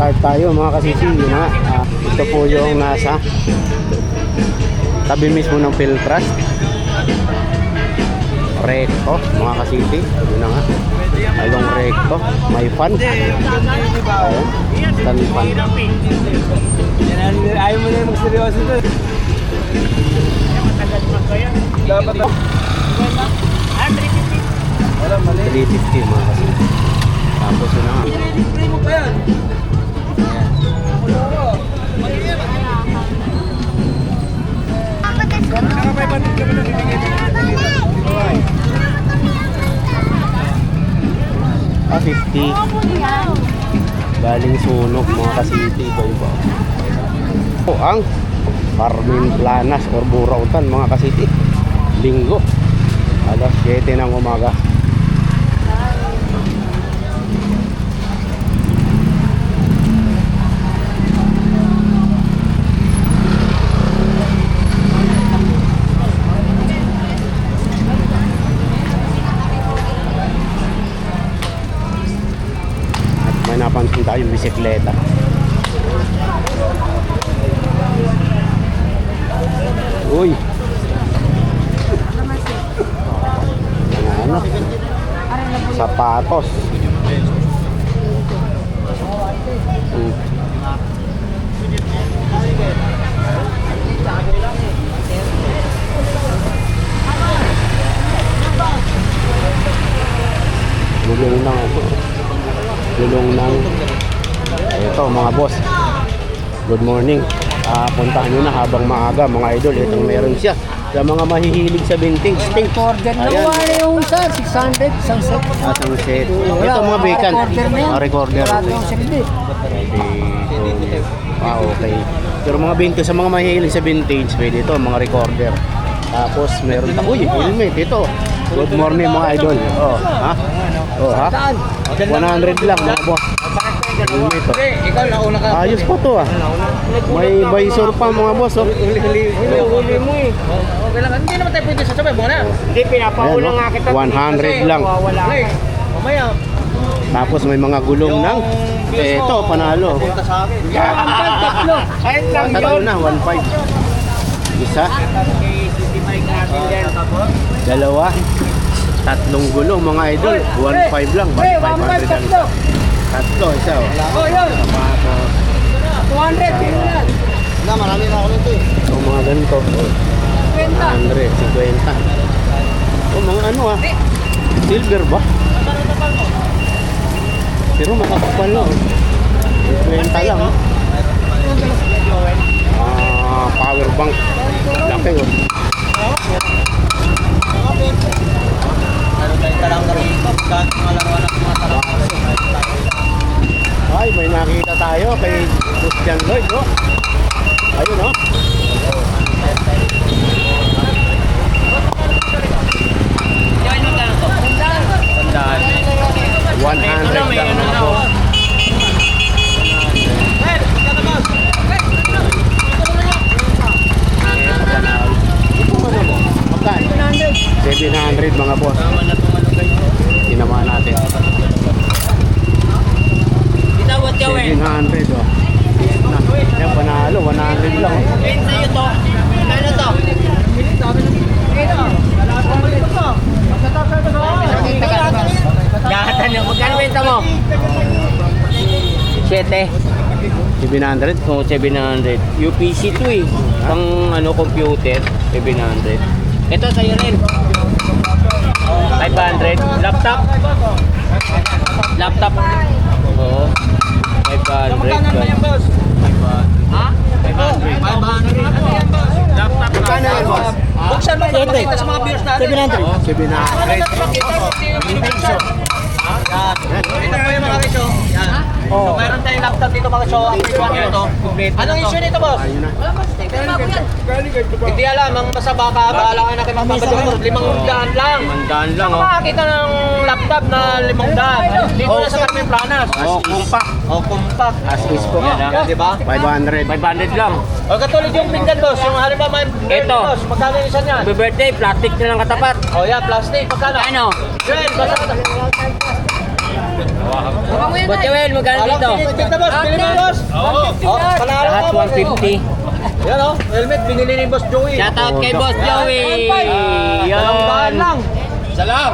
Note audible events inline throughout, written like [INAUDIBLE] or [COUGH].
Start tayo mga kasisi. Yun nga. Ah, ito po yung nasa tabi mismo ng Piltras. Recto, mga kasiti. Yun na nga. Along recto. May fan. Ayan. Stan fan. Ayaw mo na yung magseryoso doon. Dapat na. Wala, mali. 350 mga kasiti. Tapos yun na nga. Hindi mo pa yan. Saka 500 ka ba na bibigay mo? Ah, 50. Galing sunog mga kasiti. Iba-iba. Po ang Carmen Planas or Burautan mga kasiti. Linggo. Alas 7 ng umaga. At napansin tayong bisikleta. Uy! Ano? Sapatos. Hmm. Gulong ng gulong ng ito mga boss. Good morning. Ah, puntahan nyo na habang maaga mga idol. Itong meron siya. Sa mga mahihilig sa vintage. Tape Order na wala yung isa, 600, isang set. at ang set. Wala, ito mga recorder yan. Ah, recorder. Dito. ah okay. Pero mga vintage sa mga mahihilig sa vintage pwede ito mga recorder. Tapos meron pa uy helmet ito. Good morning mga idol. Oh ha? Oh ha? 100 lang mga boss oh. ikaw nauna ka. Ayos po to ah. May visor pa mga boss. Oh. Huli mo eh. Okay lang. Hindi naman tayo pwede sasabay mo na. Hindi, Ayan, oh. 100 lang. Hey, mamaya. Tapos may mga gulong ng eh, ito panalo. Punta sa akin. Tatlo. Ayun lang Tatlo na 1.5. Isa, dalawa, tatlong gulong mga idol. 1.5 lang, 1.500 lang. Tatlo isa oh. Oh, yun. Tapos 200. yun yan. na marami na ako nito eh. Oh, mga ganito. Oh. 100, 50. Oh, mga ano ah. Silver ba? Pero makakapal na oh. 50 lang oh. Ah, power bank. Laki oh. Ano tayo talang rin? Kahit mga laruan ng mga tarang. Ay, may nakita tayo kay Christian Lloyd, oh. Ayun, oh. Tandaan. 100 lang mga boss. Ito, panalo. Ito, ano mo? Magkano? 700 mga boss. Tinamaan natin. 700 oh. Na, yan panalo, 100 lang oh. Gahatan niyo. Magkano benta mo? 7. 700? Oo, 700. UPC to eh. Pang ano, computer, 700. Ito sa'yo rin. 500. Laptop. Laptop. Oo. 500. guys. Ha? 500. 500. Laptop. Magkano yan, boss? Buksan mo makita sa mga viewers natin. 700. 700. Yan. Ito po yung mga. Yan. So, mayroon tayong laptop dito mga show. Ang issue nito. Anong issue nito, boss? Ayun na. Hindi alam, ang basta baka bahala kayo na kayo magpapaduktor. Limang daan lang. Mandaan lang Ano oh. makakita ng laptop na limang daan? Dito na sa Carmen Planas. Oh, compact. Oh, compact. As is po. Yan, di ba? 500. 500 lang. O katulad yung pinggan, boss. Yung halimbawa, may Ito. boss. Magkano yung isa niyan? Happy birthday, plastic na lang katapat. O yan, plastic. Magkano? Ano? Yun, basta. Joel, magkano dito? Oh, Lahat ka, boss. 150. Yan oh, helmet binili ni Boss Joey. Shoutout kay Boss Joey. Daan lang. Salam!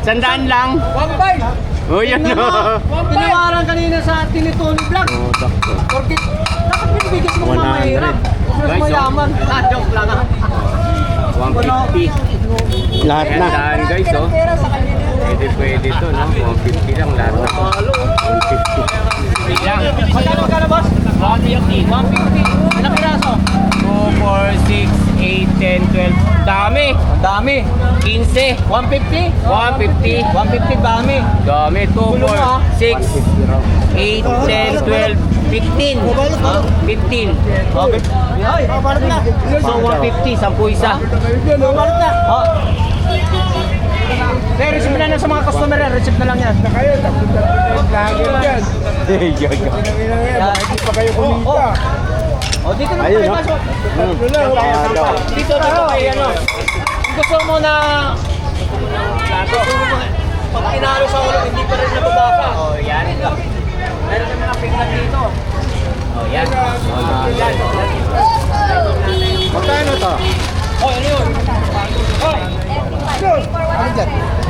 Sandaan lang. One five. Oh, yan mo, o. Tinawaran kanina sa Tinitoni Vlog. Oh, sakto. Porque dapat binibigyan sa mga 100. mahirap. Mas Guys, oh. mayaman. Ah, joke lang ah. 150. Lahat na. Sandaan guys, oh. Pwede pwede to, no? 150 lang lahat na. Halo. 150. Lang. Magkano magkano boss? 150. 150. Ilang piraso? 2, 4, 6, 8, 10, 12. Dami. Ang dami. 15. 150? 150. 150 dami. Dami. 2, Gulo mo, ah. 4, 6, 150 raw. 8, 10, 12, 15. Ah, 15. Okay. Ay, papalit na. So 150, 10 isa. Papalit na. Oh. Sir, receive na lang sa mga customer yan. Receive na lang yan. Hey, gaga. pa kayo kumita. Oh, dito na Ayun, tayo no? pasok. Hmm. Ano? Dito, dito kay ano. Kung gusto mo na gusto mo na- pag pinalo sa ulo, hindi pa rin nababasa. Oh, yan. Meron naman ang pinggan dito. Oh, yan. Magkano to? Oh, ano yun? Oh,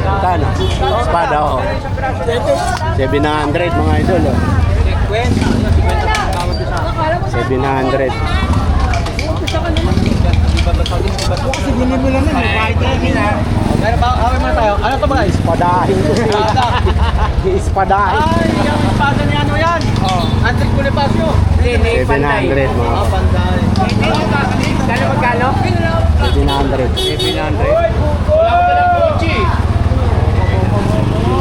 Magkano? Espada, oh. 700 mga idol, oh. 700. meron ba? Away muna tayo. Ano to ba guys? Espadahin ko si [LAUGHS] Espadahin. Ay, yung espada ni ano yan? Oh, Bonifacio. 700 mga Ah, panday. Kano magkano? 700. 700. Case.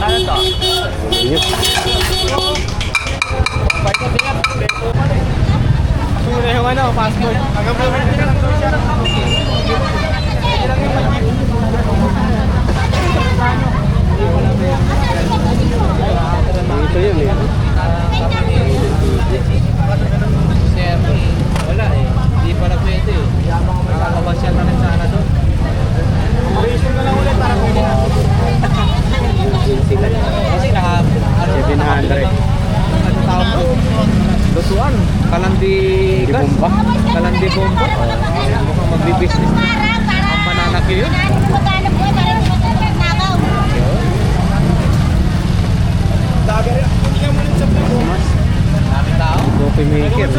Ano to? Yun. Sino yung ano, passport? Dito yun eh. Sir, wala eh. Hindi pala pwede eh. Nakakabasyal na rin sana doon. Reason na lang ulit para pwede na. Kasi naka, ano, 700. ano tawag doon? Lutuan. Kalandi Di gas. bomba. Kalandi bomba. Mukhang magbi-business. Ang banana Q yun. Coffee maker.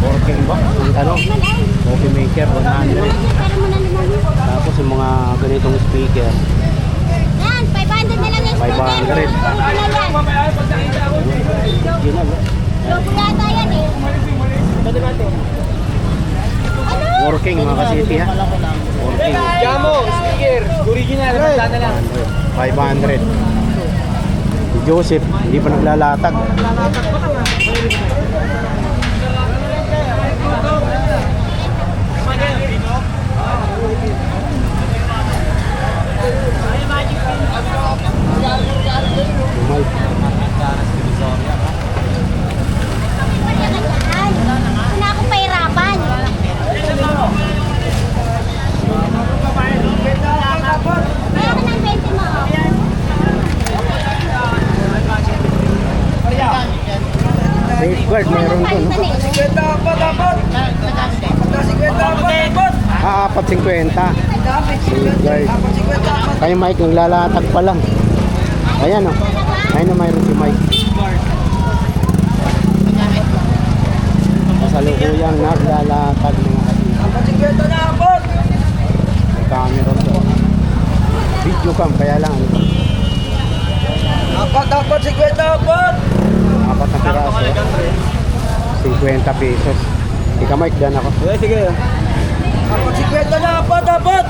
Working ba? Ano? Coffee maker, 100. Tapos yung mga ganitong speaker. Yan, 500 na lang yung 500. scooter. Lobo na yan. Yun na, no? Lobo yata yan eh. Working mga kasiti ha. Working. Jamo, speaker, original, magkano lang. 500. Si Joseph, hindi pa naglalatag. Umay. Gusto na akong pahirapan. Meron ng 20 mo. Safeguard, meron doon. no? Ah, 4.50. Safeguard. Kaya Mike, naglalatag pa lang. Ayan oh. Ayun na mayroon si Mike. Kasalukuyang naglalatag mga kapita. May camera to. Video cam, kaya lang. Ano, Dapat, dapat, 50 dapat. apat na piraso. 50 pesos. Ika Mike, dan ako. Sige, sige. Dapat, 50 dapat, dapat.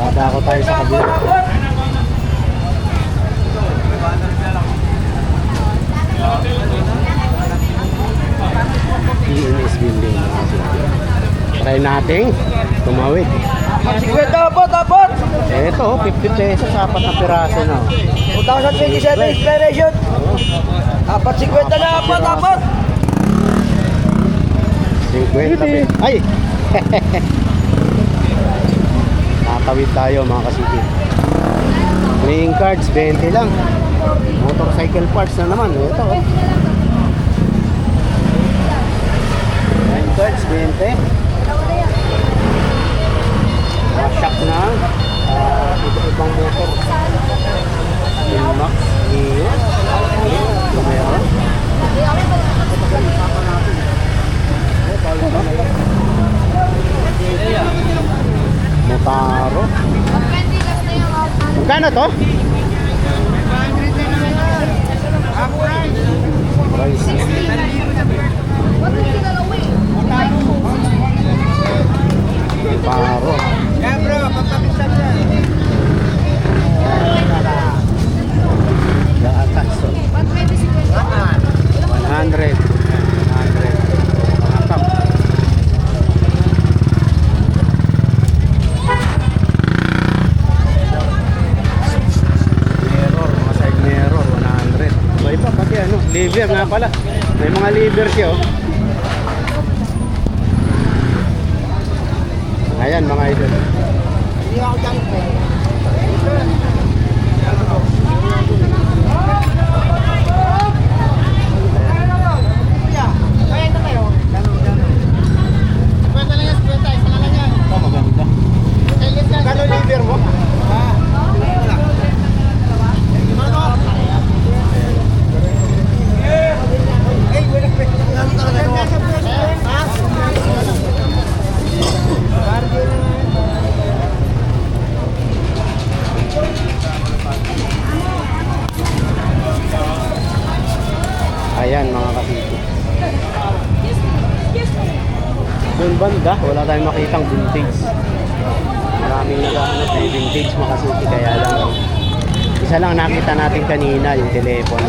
Dadako tayo sa kabila. PNS building. Try nating tumawid. Dapat, 50 dapat, dapat. Ito, oh, 50 pesos, apat na piraso na. oh. 2027 expiration. Apat 50 na apat, apat. 50 pesos. Ay! [LAUGHS] Nakatawid tayo mga kasipin. Playing cards, 20 lang. Motorcycle parts na naman. Ito, oh. Playing cards, 20. Mga shock na. Uh, ibang motor. Max, Neo. Lumero. Motaro. Magkano to? Price. Motaro. Gatas. 100. 100. Atap. Mirror, mga side mirror, 100. Iba iba, pati ano, liver nga pala. May mga liver siya, oh. Ayan, mga idol. Ito, maganda. Kano liver mo? Ayan mga kasito. Doon banda, wala tayong makitang vintage. Maraming naghahanap ng vintage mga kasito, kaya lang. Isa lang nakita natin kanina, yung telepono.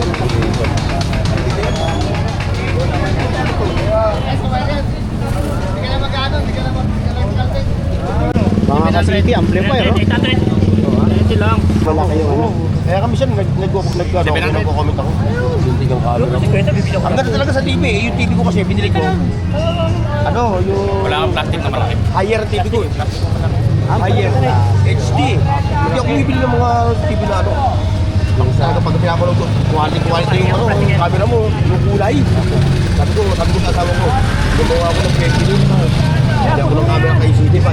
Mga kasiti, amplifier, oh. Ito lang. Wala kayong ano. Kaya kami siya, nag- nag- nag- nag- nagko-comment ako. Hindi kang camera mo. Ang ganda talaga sa TV eh. Yung TV ko kasi, binili ko. Ano, yung... Wala kang plastic na malaki. Higher ang TV ko eh. Higher na. HD. Hindi ako bumibili ng mga TV na ano. Ang talaga pag pinapanood ko, quality quality yung ano, camera mo, yung kulay. Sabi ko, sabi ko sa asawa ko, gumawa ako ng 20 din. Hindi ako ng camera kay CD pa.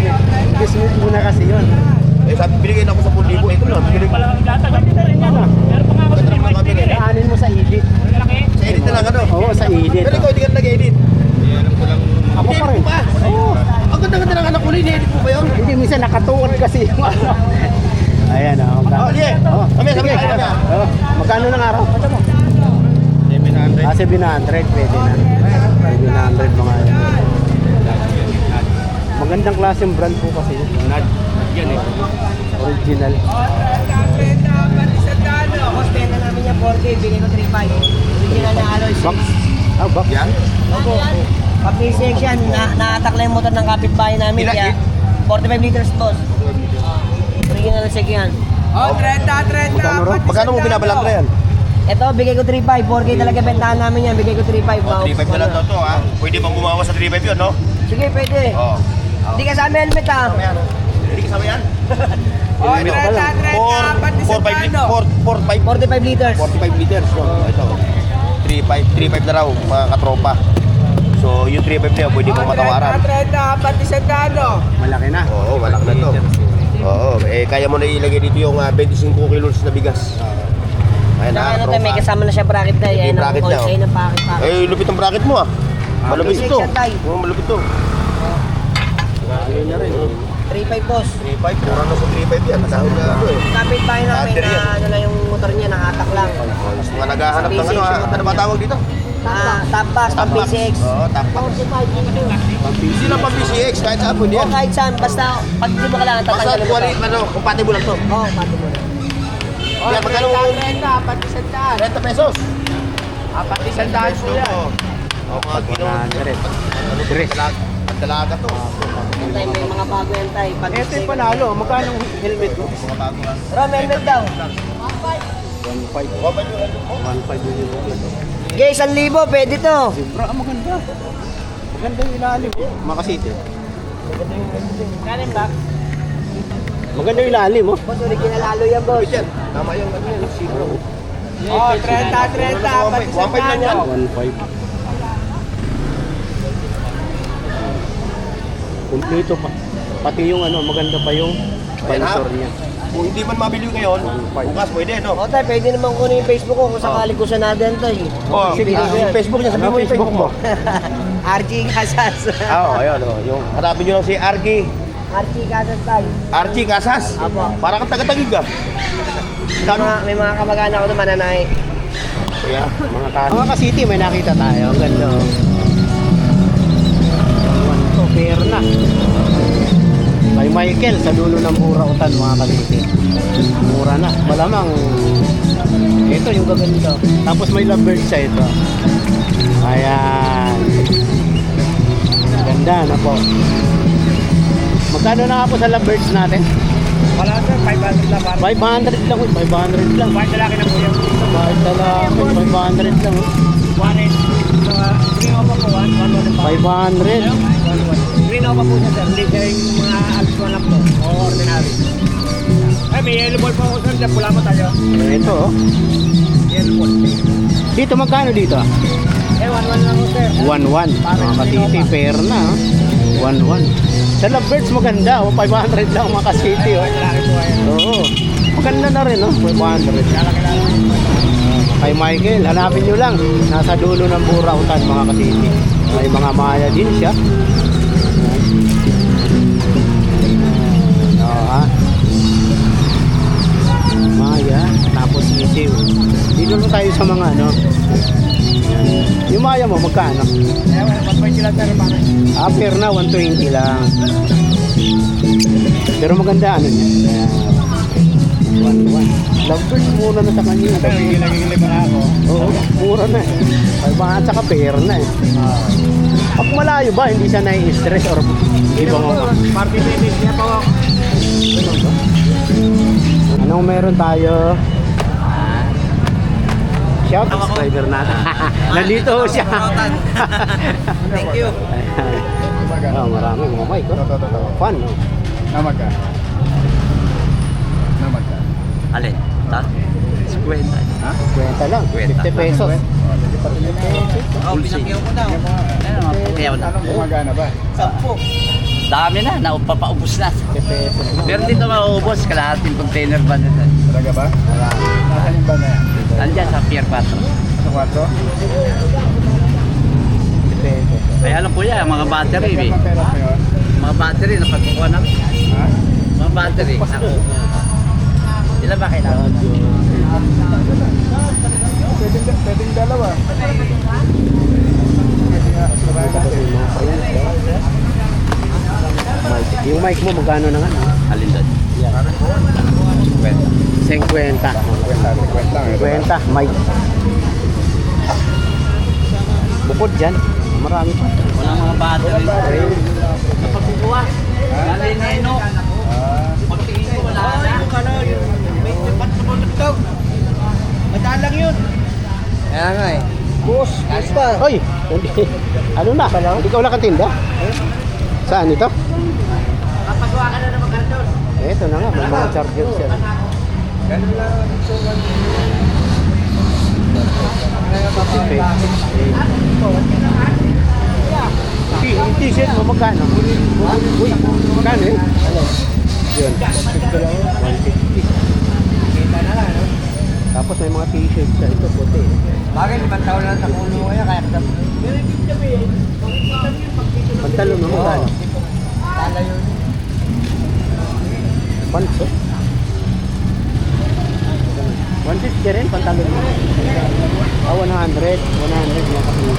Business muna kasi yun. Eh sabi, binigay na ako sa 10,000. Ito na, binigay ko. Ganda naman ng camera eh. Daanin mo sa edit. Sa edit na lang ano. Oo, sa edit. Pero ikaw, hindi ka nag-edit. Ako pa rin. pa? Oo. Ang ganda-ganda ng anak ko, ini-edit mo ba yun? Hindi, minsan nakatuon kasi yung ano. Ayan, oh. Oh, sige. Oh, sabi, sige. sabi. Oh, magkano ng araw? Ah, 700, pwede na. 700 mga yun. Magandang klaseng brand po kasi. Nad. Yan eh. Original. Benta namin yung 4K, bigay ko 3.5. Original na alloy. Box. Ah, box. Yan? Opo. Pag section, na naatak lang yung motor ng kapitbahay namin. Ilan- Kaya 45 liters, boss. Original na section. Oh, 30, 30. Magkano ro? Magkano mo binabalang yan? Ito, bigay ko 3.5. 4K talaga bentahan namin yan. Bigay ko 3.5. Oh, 3.5 na lang daw to ha. Pwede bang bumawa sa 3.5 yun, no? Sige, pwede. Oo. Hindi kasama helmet yan. Hindi kasama yan? [LAUGHS] Oh, Helmet pa 30, lang. 30. Pati sa 4, 5, pano. 4, 4, 5, 45 liters. 45 liters. So, ito. 3.5, 3.5 na raw, mga katropa. So, yung 3.5 na yun, pwede mong matawaran. 30, 30. Pati sa dano. Malaki na. Oo, malaki na to. Oo, eh, kaya mo na ilagay dito yung ah, 25 kilos na bigas. Ayan Saka na, ano tayo, may tropa. kasama na siya bracket na. May Yan ang bracket na, oh. ng packet packet. Eh, lupit ang bracket mo ah. Malupit Six ito. yan, tay. Oo, malupit to. Ayun na rin. 3.5 boss. 3.5, pura na sa 3.5 yan. Dahil na ano eh. Kapitbahay namin Battery yan. na ano lang yung motor niya, nakatak lang. Mas mga naghahanap ng ano ah. Ano ba tawag dito? Ah, top box, pang Tampax. PCX. Oo, tampax. 45 liters. Hindi lang pang PCX, kahit saan pwede O yan. kahit saan, basta pag di mo kailangan Basta tatanggalin mo to. ano, compatible lang to. Oo, pati mo na. Oh, Yan, magkano 30, 30. Pati sa dano. 30 pesos. Ah, pati sa dano Ito, yan. oh. Oh, mga. 100. Ano to, Dress. talag- dalaga to. Yan tayo, may mga bago yan tayo. Pag Ito yung panalo. Magkano ang helmet mo? Mga bago lang. Ram, helmet daw. 1.5. Wapan yung ano ko. 1.5 din yung helmet. Guys, 1,000, pwede to. Zebra, ah, maganda. Maganda yung ilalim. Makasiti. Kanin ba? Maganda yung ilalim, oh. Boss, original lalo yan, boss. Tama yung ano yun, zero. Oh, 30, 30. Pati sa Wapan lang yan. 1.5. Kompleto pa. Pati yung ano, maganda pa yung sponsor niya. Kung hindi man mabili ngayon, bukas pwede, no? O tayo, pwede naman kunin yung Facebook ko kung sakali ko sa natin tayo. Oh, Sige, ah, yung Facebook niya, sabihin mo yung Facebook mo. [LAUGHS] RG Casas. [LAUGHS] Ah, Oo, ayun, oh, yung hanapin nyo lang si RG. RG Casas tayo. RG Casas. Apo. Para kang taga-tagig ah. May mga, may mga kamag-anak ko naman nanay. Kaya, mga ka Mga ka-city, may nakita tayo. Ang ganda, Kay Michael, sa dulo ng Burautan, mga ka-city. Mura na. Malamang, ito yung gaganda. Tapos may lovebird sa ito. Ayan. Ganda na po. Magkano na nga po sa lovebirds natin? Wala sir, 500 lang. 500 lang, uy, 500 lang. Bakit lalaki na po yan? Talaga, 500 lang. oh. One is, uh, green over po, one, one, one, one. 500. Green over po siya sir, hindi siya yung mga po, o ordinary. Ay, may yellow ball po ako sir, dyan pula mo tayo. Ito, oh. Yellow ball. Dito, magkano dito? Eh, one, one lang po sir. 1-1. Mga kasiti, fair na. oh. 1-1. Sa lovebirds maganda, oh. 500 lang mga kasiti. Oh. Oo. Maganda na rin, oh. 500. Lalaki lang. Kay Michael, hanapin nyo lang. Nasa dulo ng Burautan, mga kasiti. May mga maya din siya. Tapos isiw. Dito lang tayo sa mga ano. Yung maya mo, magkano? Eh, one point sila sir, bakit? Ah, fair na, 120 lang. Pero maganda ano niya. Ayan. 1-1. Lovebirds, mura na sa kanya. Sir, gilagili pa na ako. Oo, mura na eh. Ay, baka saka fair na eh. Pag malayo ba, hindi siya nai-stress or iba mo ba? Party baby, niya po. Anong meron tayo? Shout subscriber natin. [LAUGHS] Nandito ho siya. [LAUGHS] Thank you. oh, marami mga mic. Oh. Fun, no? Namaga. Namaga. Alin? Ta? 50. Kwenta lang. Kwenta. 50 pesos. Oh, pinakyaw ko daw. Ano, pinakyaw na. Gumagana ba? Dami na, naupapaubos na. 50 pesos lang. Pero dito mauubos, kalahating container ba nito? Talaga ba? Nasaan yung ba na yan? Andiyan sa Pier 4. Sa kwarto? 50 pesos. Kaya alam ko yan, mga battery eh. Mga battery na pagkukuha namin. Ha? Mga battery. Naku. Sila ba kailangan? Pwedeng, pwedeng dalawa. Mic. Yung mic mo, magkano na nga? Alin doon? Yan. 50. Kwenta, kwenta. 50, mic. Bukod dyan, marami pa. Walang mga battery. Sa pagkukuha. Nanay na ino. Pagtingin ko wala na. Yung ano, yung may pat sa bulutog. Madalang yun. Kaya nga eh. Boss, boss pa. Oy, hindi. Ano na? Hindi ka wala kang tinda? Saan ito? Kapagawa ka na naman ganun. Ito na nga, may mga chargers yan. T- Yung t-shirt mo, magkano? Uy, magkano eh? Ano? Yun. 150. Tapos may mga t-shirt siya. Ito puti. Bagay, limang taon lang sa puno kaya kaya ka Pantalon mo, magkano? Tala yun. Pants, oh. 150 rin, pantalon mo. Ah, 100. 100 mga kapatid.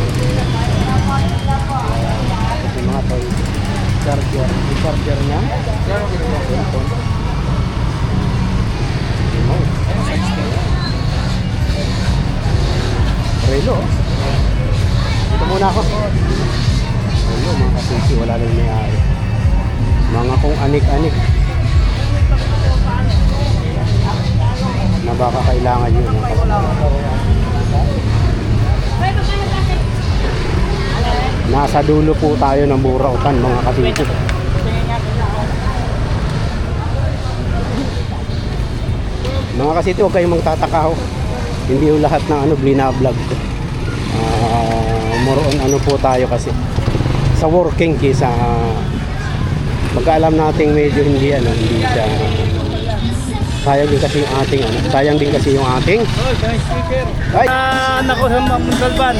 Ito mga toy. Charger. Yung charger niya. Cellphone. Oh. Relo. oh. Dito muna ako. Relo. Ito mga kasisi, wala nang may-ari. Mga kung anik-anik. Na baka kailangan yun. mga kasisi. Nasa dulo po tayo ng Burautan mga kasisi. Mga kasiti, huwag kayong magtataka ho. Hindi yung lahat ng ano, blinablog ko. Ah, more on ano po tayo kasi sa working kaysa pagka alam nating medyo hindi ano, hindi siya sayang din kasi yung ating ano, sayang din kasi yung ating ay, Ah, nako sa Muntalban.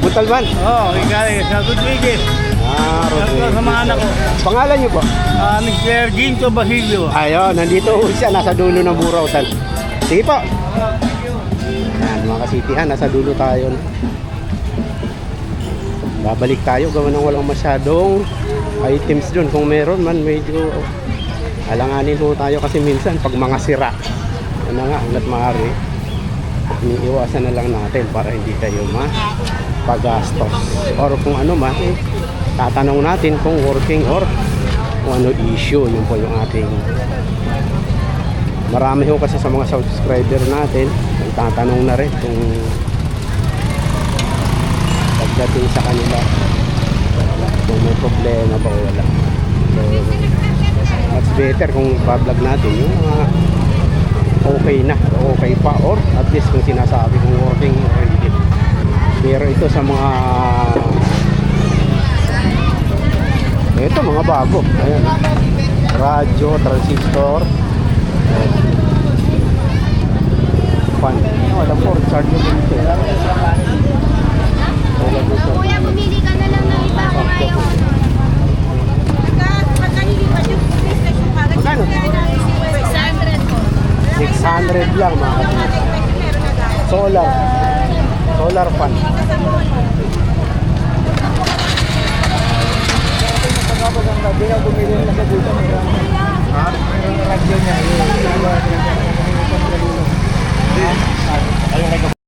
Butalban. Oh, ikay sa Rodriguez. Ah, Rodriguez. Sa mga anak ko. Pangalan niyo po? Ah, Mr. Ginto Basilio. Ayun, nandito ho siya, nasa dulo ng Burautan. Sige po. Yan, mga kasitihan, nasa dulo tayo. Babalik tayo, gawa ng walang masyadong items dun. Kung meron man, medyo alanganin ho tayo kasi minsan pag mga sira, ano nga, hanggat maaari, iniiwasan na lang natin para hindi tayo mapagastos. Or kung ano man, eh, tatanong natin kung working or kung ano issue, yun po yung ating marami ho kasi sa mga subscriber natin nagtatanong na rin kung pagdating sa kanila kung may problema ba o wala so much better kung bablog natin. Yung mga okay na okay pa or at least kung sinasabi kung working or hindi pero ito sa mga ito mga bago. Ayan. Radyo, transistor. Fan. Wala po, charge mo dito wala dito Kuya, bumili ka na lang ng iba nalilipat yung 600 po. 600 lang mga kapatid. Solar. Solar pan. Ha? Mayroon radyo niya. Ayun. Ayun. Ayun.